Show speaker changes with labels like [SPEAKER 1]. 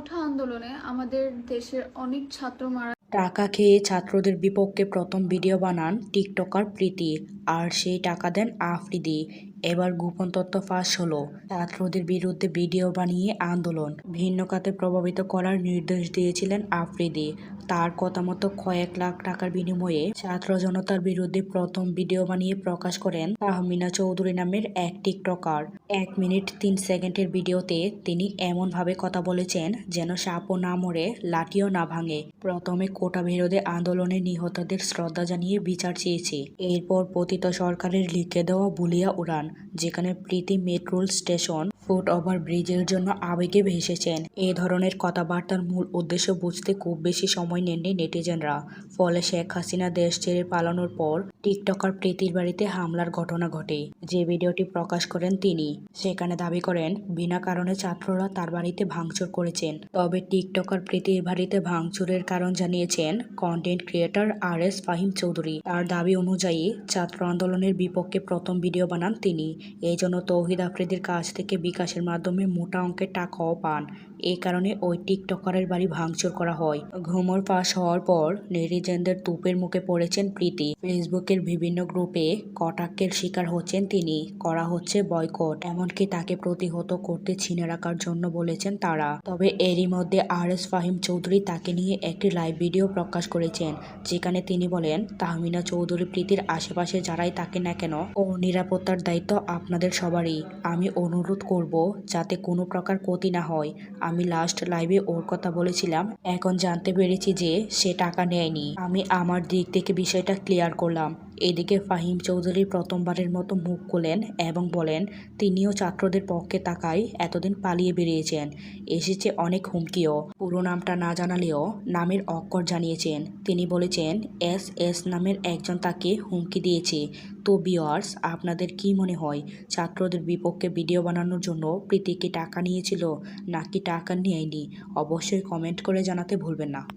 [SPEAKER 1] কোঠা আন্দোলনে আমাদের দেশের অনেক ছাত্র মারা
[SPEAKER 2] টাকা খেয়ে ছাত্রদের বিপক্ষে প্রথম ভিডিও বানান টিকটকার প্রীতি, আর সেই টাকা দেন আফ্রিদি। এবার গোপন তথ্য ফাঁস হলো। ছাত্রদের বিরুদ্ধে ভিডিও বানিয়ে আন্দোলন। ভিন্ন খাতে প্রভাবিত করার নির্দেশ দিয়েছিলেন আফ্রিদি। তার কথা মতো কয়েক লাখ টাকার বিনিময়ে ছাত্র জনতার বিরুদ্ধে প্রথম ভিডিও বানিয়ে প্রকাশ করেন তাহমিনা চৌধুরী নামের এক টিকটকার। এক মিনিট তিন সেকেন্ডের ভিডিওতে তিনি এমনভাবে কথা বলেছেন যেন সাপও না মরে, লাঠিও না ভাঙে। প্রথমে কোটা বিরোধে আন্দোলনে নিহতদের শ্রদ্ধা জানিয়ে বিচার চেয়েছে। এরপর পতিত সরকারের লিখে দেওয়া বুলিয়া উড়ান। যেখানে প্রীতি মেট্রোল স্টেশন ফুট ওভার ব্রিজের জন্য আবেগে ভেসেছেন। এ ধরনের কথাবার্তার মূল উদ্দেশ্য বুঝতে খুব বেশি সময় নেননি নেটিজেনরা। ফলে শেখ হাসিনা দেশ ছেড়ে পালানোর পর টিকটকার প্রীতির বাড়িতে হামলার ঘটনা ঘটে। যে ভিডিওটি প্রকাশ করেন তিনি, সেখানে দাবি করেন, বিনা কারণে ছাত্ররা তার বাড়িতে ভাঙচুর করেছেন। তবে টিকটকার প্রীতির বাড়িতে ভাঙচুরের কারণ জানিয়েছেন content creator R S Fahim Chowdhury. তার দাবি অনুযায়ী ছাত্র আন্দোলনের বিপক্ষে প্রথম ভিডিও বানান তিনি। এই জন্য তৌহিদ আফ্রিদির কাছ থেকে বিকাশের মাধ্যমে মোটা অঙ্কের টাকাও পান এই কারণে ওই টিকটকারের বাড়ি ভাঙচুর করা হয়। ঘুমর পাশ হওয়ার পর নেটিজেনদের তুপের মুখে পড়েছেন প্রীতি। ফেসবুকের বিভিন্ন গ্রুপে কটাক্ষের শিকার হচ্ছেন তিনি। করা হচ্ছে বয়কট, এমনকি তাকে প্রতিহত করতে ছিনে রাখার জন্য বলেছেন তারা। তবে এরই মধ্যে আর এস ফাহিম চৌধুরী তাকে নিয়ে একটি লাইভ ভিডিও প্রকাশ করেছেন, যেখানে তিনি বলেন, তাহমিনা চৌধুরী, প্রীতির আশেপাশে যারাই তাকে না কেন, ও নিরাপত্তার দায়িত্ব আপনাদের সবারই। আমি অনুরোধ করব যাতে কোনো প্রকার ক্ষতি না হয়। আমি লাস্ট লাইভে ওর কথা বলেছিলাম। এখন জানতে পেরেছি যে সে টাকা নেয়নি। আমি আমার দিক থেকে বিষয়টা ক্লিয়ার করলাম। এদিকে ফাহিম চৌধুরী প্রথমবারের মতো মুখ খুলেন এবং বলেন, তিনিও ছাত্রদের পক্ষে তাকাই এতদিন পালিয়ে বেরিয়েছেন। এসেছে অনেক হুমকিও। পুরো নামটা না জানালেও নামের অক্ষর জানিয়েছেন। তিনি বলেছেন, এস এস নামের একজন তাকে হুমকি দিয়েছে। তো বিয়ার্স আপনাদের কি মনে হয়, ছাত্রদের বিপক্ষে ভিডিও বানানোর জন্য প্রীতি কি টাকা নিয়েছিল নাকি টাকা নেয়নি? অবশ্যই কমেন্ট করে জানাতে ভুলবেন না।